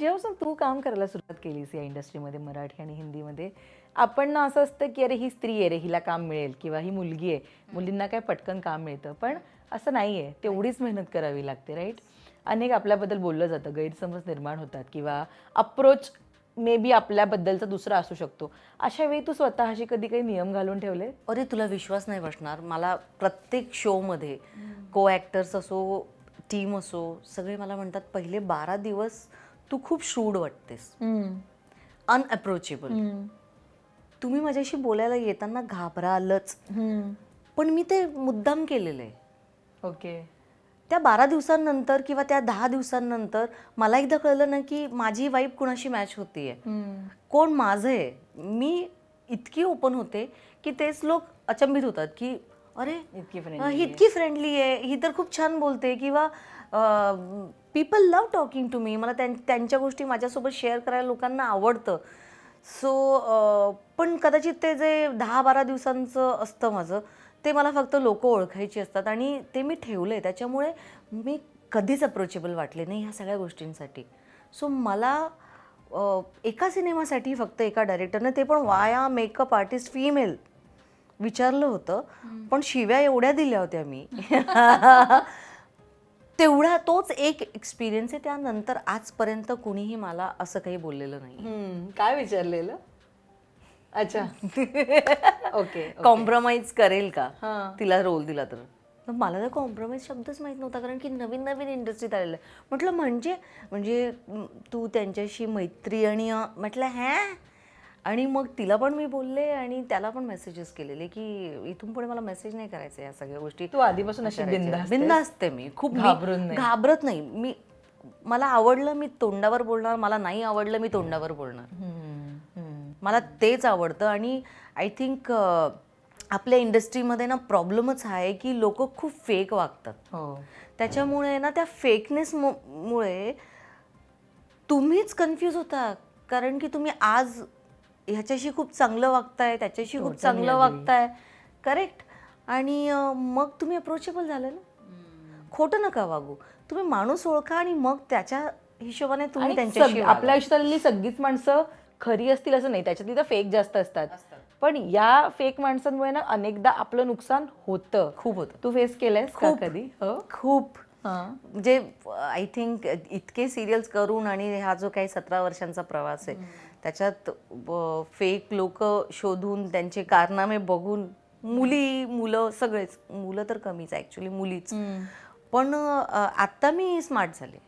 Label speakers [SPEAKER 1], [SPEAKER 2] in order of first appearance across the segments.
[SPEAKER 1] जेव्हा तू काम करायला सुरुवात केलीस या इंडस्ट्रीमध्ये मराठी आणि हिंदीमध्ये आपण ना असं असतं की अरे ही स्त्री आहे रे हिला काम मिळेल किंवा ही मुलगी आहे मुलींना काय पटकन काम मिळतं. पण असं नाही आहे तेवढीच मेहनत करावी लागते राईट? अनेक आपल्याबद्दल बोललं जातं गैरसमज निर्माण होतात किंवा अप्रोच मे बी आपल्याबद्दलचा दुसरा असू शकतो. अशा वेळी तू स्वतःशी कधी काही नियम घालून ठेवले?
[SPEAKER 2] अरे तुला विश्वास नाही बसणार. मला प्रत्येक शोमध्ये को ॲक्टर्स असो टीम असो सगळे मला म्हणतात पहिले बारा दिवस तू खूप शूड वाटतेस. अनअप्रोचेबल तुम्ही माझ्याशी बोलायला येताना घाबरालच. पण मी ते मुद्दाम केलेलं. आहे
[SPEAKER 1] ओके.
[SPEAKER 2] त्या बारा दिवसांनंतर किंवा त्या दहा दिवसांनंतर मला एकदा कळलं ना की माझी वाईफ कुणाशी मॅच होतीये. कोण माझं आहे? मी इतकी ओपन होते की तेच लोक अचंबित होतात की अरे
[SPEAKER 1] इतकी friendly
[SPEAKER 2] ही इतकी फ्रेंडली आहे. ही तर खूप छान बोलते किंवा people love talking to me मला त्यां- त्यांच्या गोष्टी माझ्यासोबत शेअर करायला लोकांना आवडतं. सो पण कदाचित ते जे दहा बारा दिवसांचं असतं माझं ते मला फक्त लोक ओळखायची असतात. आणि ते मी ठेवलं आहे त्याच्यामुळे मी कधीच अप्रोचेबल वाटले नाही ह्या सगळ्या गोष्टींसाठी. सो मला अ, एका सिनेमासाठी फक्त एका डायरेक्टरने ते पण वाया मेकअप आर्टिस्ट फिमेल विचारलं होतं पण शिव्या एवढ्या दिल्या होत्या मी. तेवढा तोच एक एक्सपिरियन्स आहे त्यानंतर आजपर्यंत कुणीही मला असं काही बोललेलं नाही
[SPEAKER 1] काय विचारलेलं? अच्छा. ओके
[SPEAKER 2] कॉम्प्रोमाइज करेल का?
[SPEAKER 1] हां.
[SPEAKER 2] तिला रोल दिला तर. मला तर कॉम्प्रोमाइज शब्दच माहीत नव्हता कारण की नवीन नवीन इंडस्ट्रीत आलेलं आहे. म्हटलं म्हणजे म्हणजे तू त्यांच्याशी मैत्री आणि म्हटलं हॅ? आणि मग तिला पण मी बोलले आणि त्याला पण मेसेजेस केलेले की इथून पुढे मला मेसेज नाही करायचे या सगळ्या गोष्टी.
[SPEAKER 1] तू आधीपासून अशी
[SPEAKER 2] आहे मी. खूप
[SPEAKER 1] घाबरून.
[SPEAKER 2] घाबरत नाही. मी मला आवडलं मी तोंडावर बोलणार मला नाही आवडलं मी तोंडावर बोलणार. मला तेच आवडतं आणि आय थिंक आपल्या इंडस्ट्रीमध्ये ना प्रॉब्लेमच आहे की लोक खूप फेक वागतात.
[SPEAKER 1] हो.
[SPEAKER 2] त्याच्यामुळे ना त्या फेकनेस मुळे तुम्हीच कन्फ्यूज होता. कारण की तुम्ही आज ह्याच्याशी खूप चांगलं वागताय त्याच्याशी खूप चांगलं वागताय. करेक्ट आणि मग तुम्ही अप्रोचेबल झाले ना? खोटं नका वागू. तुम्ही माणूस ओळखा आणि मग त्याच्या हिशोबाने तुम्ही त्यांच्याशी.
[SPEAKER 1] आपल्या आयुष्यात आलेली सगळीच माणसं खरी असतील असं नाही. त्याच्यातली तर फेक जास्त असतात. पण या फेक माणसांमुळे ना अनेकदा आपलं नुकसान होतं.
[SPEAKER 2] खूप होतं.
[SPEAKER 1] तू फेस केलंयस
[SPEAKER 2] खूप.
[SPEAKER 1] कधी? हो?
[SPEAKER 2] खूप.
[SPEAKER 1] हा.
[SPEAKER 2] म्हणजे आय थिंक इतके सिरियल्स करून आणि हा जो काही सतरा वर्षांचा प्रवास आहे त्याच्यात फेक लोक शोधून त्यांचे कारनामे बघून मुली मुलं सगळेच मुलं तर कमीच ॲक्च्युली मुलीच. पण आत्ता मी स्मार्ट झाले.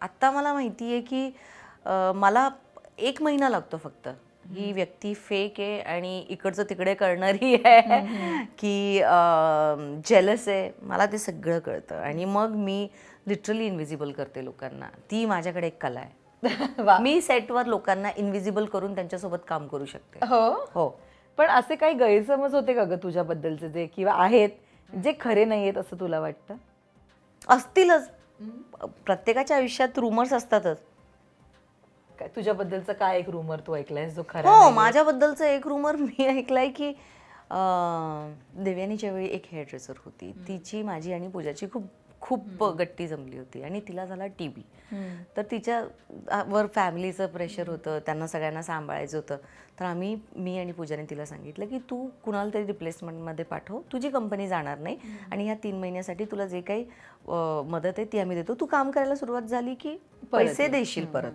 [SPEAKER 2] आत्ता मला माहिती आहे की मला एक महिना लागतो फक्त. ही व्यक्ती फेक आहे आणि इकडचं तिकडे करणारी आहे की जेलस आहे. मला ते सगळं कळतं. आणि मग मी लिटरली इनविजिबल करते लोकांना. ती माझ्याकडे एक कला आहे. मी सेटवर लोकांना इनविजिबल करून त्यांच्यासोबत काम करू शकते.
[SPEAKER 1] हो?
[SPEAKER 2] हो.
[SPEAKER 1] पण असे काही गैरसमज होते का ग तुझ्याबद्दलचे जे? किंवा आहेत जे खरे नाही आहेत असं तुला वाटतं?
[SPEAKER 2] असतीलच. प्रत्येकाच्या आयुष्यात रुमर्स असतातच.
[SPEAKER 1] काय तुझ्याबद्दलचा काय एक रुमर तू ऐकलायस जो खरा
[SPEAKER 2] हो
[SPEAKER 1] नाहीये?
[SPEAKER 2] माझ्याबद्दलचं एक रुमर मी ऐकलाय की अं, देवयानीच्या वेळी एक हेअर ड्रेसर होती तिची माझी आणि पूजाची खूप खूप गट्टी जमली होती आणि तिला झाला टी बी तर तिच्या वर फॅमिलीचं प्रेशर होतं त्यांना सगळ्यांना सांभाळायचं होतं. तर आम्ही मी आणि पूजाने तिला सांगितलं की तू कुणाला तरी रिप्लेसमेंटमध्ये पाठव तुझी कंपनी जाणार नाही आणि ह्या तीन महिन्यासाठी तुला जे काही मदत आहे ती आम्ही देतो. तू काम करायला सुरुवात झाली की पैसे देशील परत.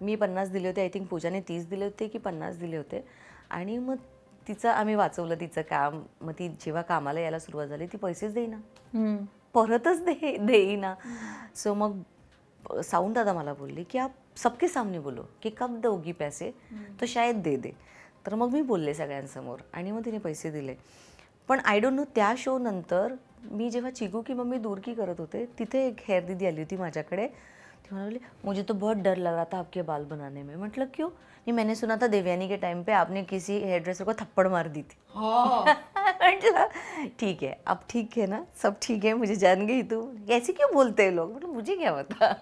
[SPEAKER 2] मी पन्नास दिले होते आय थिंक पूजाने तीस दिले होते की पन्नास दिले होते. आणि मग तिचं आम्ही वाचवलं तिचं काम. मग ती जेव्हा कामाला यायला सुरुवात झाली ती पैसेच देईना. परतच दे देईना. सो मग साऊंड दादा मला बोलले की आप सबके सामने बोलो की कब दोगी पैसे? तो शायद दे दे. तर मग मी बोलले सगळ्यांसमोर आणि मग तिने पैसे दिले. पण आय डोंट नो त्या शो नंतर मी जेव्हा चिकू की मम्मी दूर की करत होते तिथे एक हेअर दीदी आली होती माझ्याकडे. ती म्हणाली मुझे तो बहुत डर लग रहा था आपके बाल बनाने में। मतलब क्यों? नहीं मैंने सुना था देवयानी के टाइम पे आपने किसी हेयर ड्रेसर को थप्पड़ मार दी थी। म्हटलं ठीक है अब ठीक है ना? सब ठीक है मुझे जान गई तू। ऐसे क्यों बोलते हैं लोग? मतलब मुझे क्या पता?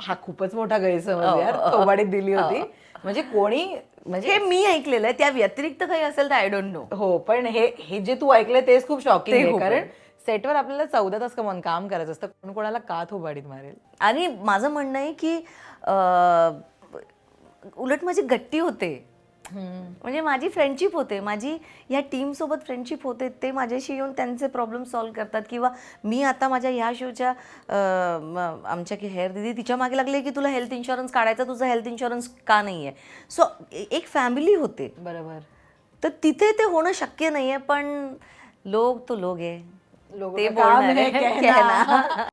[SPEAKER 1] हा खूपच मोठा गैरसमज यार कव्वाडीत दिली होती. म्हणजे कोणी म्हणजे
[SPEAKER 2] हे मी ऐकलेलं आहे त्या व्यतिरिक्त काही असेल तर आय डोंट नो
[SPEAKER 1] हो पण हे हे जे तू ऐकलंय तेच खूप शॉकिंग आहे कारण सेटवर आपल्याला चौदा तास कमवून काम करायचं असतं. कोण कोणाला का थोबाडीत मारेल.
[SPEAKER 2] आणि माझं म्हणणं आहे की अं, उलट माझी गट्टी होते. म्हणजे माझी फ्रेंडशिप होते. माझी या टीमसोबत फ्रेंडशिप होते ते माझ्याशी येऊन त्यांचे प्रॉब्लेम सॉल्व्ह करतात. किंवा मी आता माझ्या ह्या शोच्या आमच्या की हेअर दिदी तिच्यामागे लागले की तुला हेल्थ इन्शुरन्स काढायचा तुझा हेल्थ इन्शुरन्स का नाही आहे सो एक फॅमिली होते.
[SPEAKER 1] बरोबर.
[SPEAKER 2] तर तिथे ते होणं शक्य नाही आहे पण लोक तो लोक आहे.
[SPEAKER 1] लोगों
[SPEAKER 2] ते
[SPEAKER 1] का काम
[SPEAKER 2] बोलणार
[SPEAKER 1] है
[SPEAKER 2] आहे,
[SPEAKER 1] कहना.
[SPEAKER 2] कहना.